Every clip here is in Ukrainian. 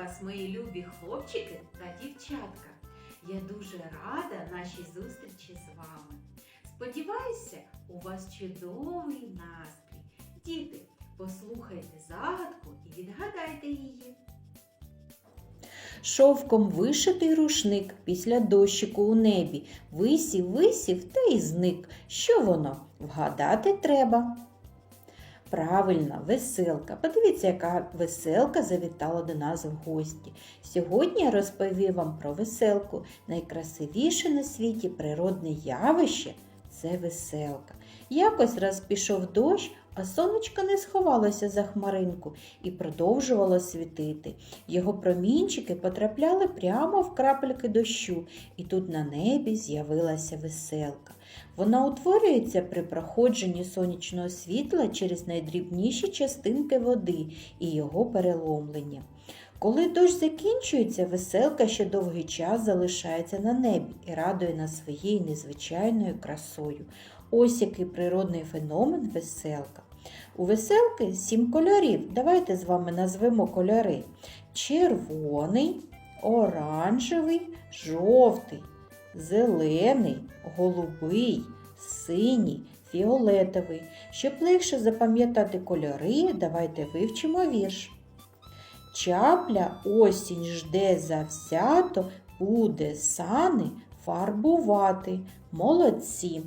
вас, мої любі хлопчики та дівчатка. Я дуже рада нашій зустрічі з вами. Сподіваюся, у вас чудовий настрій. Діти, послухайте загадку і відгадайте її. Шовком вишитий рушник після дощику у небі. Висів, висів та й зник. Що воно? Вгадати треба. Правильно, веселка. Подивіться, яка веселка завітала до нас в гості. Сьогодні я розповім вам про веселку. Найкрасивіше на світі природне явище це веселка. Якось раз пішов дощ, а сонечко не сховалося за хмаринку і продовжувало світити. Його промінчики потрапляли прямо в крапельки дощу, і тут на небі з'явилася веселка. Вона утворюється при проходженні сонячного світла через найдрібніші частинки води і його переломлення. Коли дощ закінчується, веселка ще довгий час залишається на небі і радує нас своєю незвичайною красою. Ось який природний феномен веселка. У веселки сім кольорів. Давайте з вами назвемо кольори: червоний, оранжевий, жовтий, зелений, голубий, синій, фіолетовий. Щоб легше запам'ятати кольори, давайте вивчимо вірш. Чапля осінь жде завзято, буде сани фарбувати. Молодці.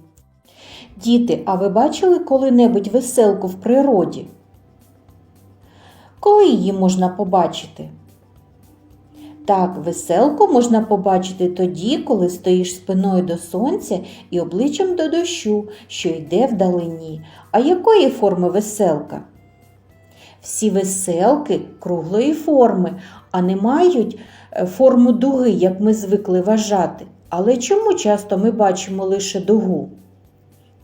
Діти, а ви бачили коли-небудь веселку в природі? Коли її можна побачити? Так, веселку можна побачити тоді, коли стоїш спиною до сонця і обличчям до дощу, що йде вдалині. А якої форми веселка? Всі веселки круглої форми, а не мають е, форму дуги, як ми звикли вважати. Але чому часто ми бачимо лише дугу?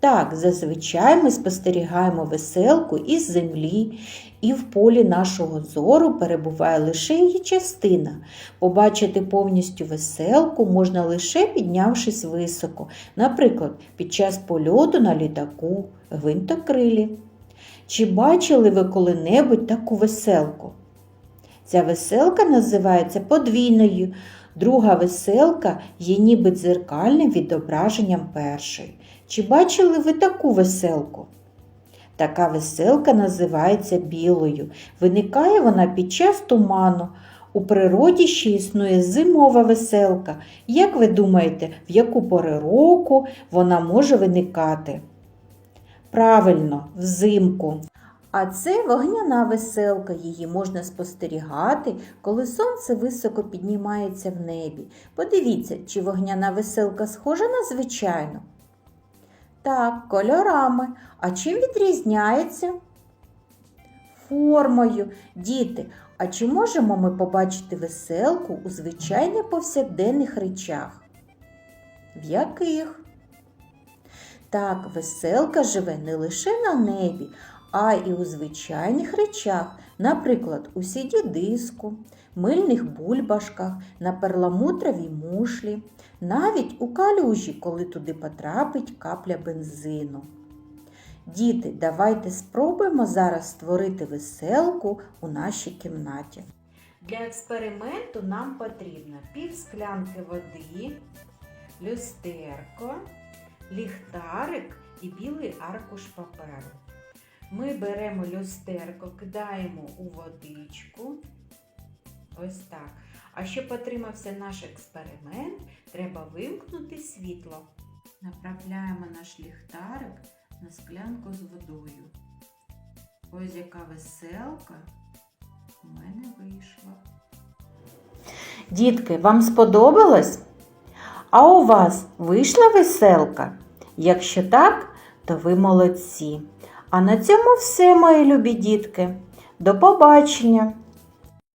Так, зазвичай ми спостерігаємо веселку із землі, і в полі нашого зору перебуває лише її частина. Побачити повністю веселку можна лише піднявшись високо, наприклад, під час польоту на літаку, гвинтокрилі. Чи бачили ви коли-небудь таку веселку? Ця веселка називається подвійною. Друга веселка є ніби дзеркальним відображенням першої. Чи бачили ви таку веселку? Така веселка називається білою. Виникає вона під час туману. У природі ще існує зимова веселка. Як ви думаєте, в яку пори року вона може виникати? Правильно, взимку. А це вогняна веселка. Її можна спостерігати, коли сонце високо піднімається в небі. Подивіться, чи вогняна веселка схожа на звичайну. Так, кольорами. А чим відрізняється? Формою. Діти, а чи можемо ми побачити веселку у звичайних повсякденних речах? В яких? Так, веселка живе не лише на небі, а й у звичайних речах, наприклад, у сіді диску, мильних бульбашках, на перламутровій мушлі, навіть у калюжі, коли туди потрапить капля бензину. Діти, давайте спробуємо зараз створити веселку у нашій кімнаті. Для експерименту нам потрібно пів склянки води, люстерко, ліхтарик і білий аркуш паперу. Ми беремо люстерко, кидаємо у водичку. Ось так. А щоб отримався наш експеримент, треба вимкнути світло. Направляємо наш ліхтарик на склянку з водою. Ось яка веселка у мене вийшла. Дітки, вам сподобалось? А у вас вийшла веселка? Якщо так, то ви молодці. А на цьому все, мої любі дітки. До побачення!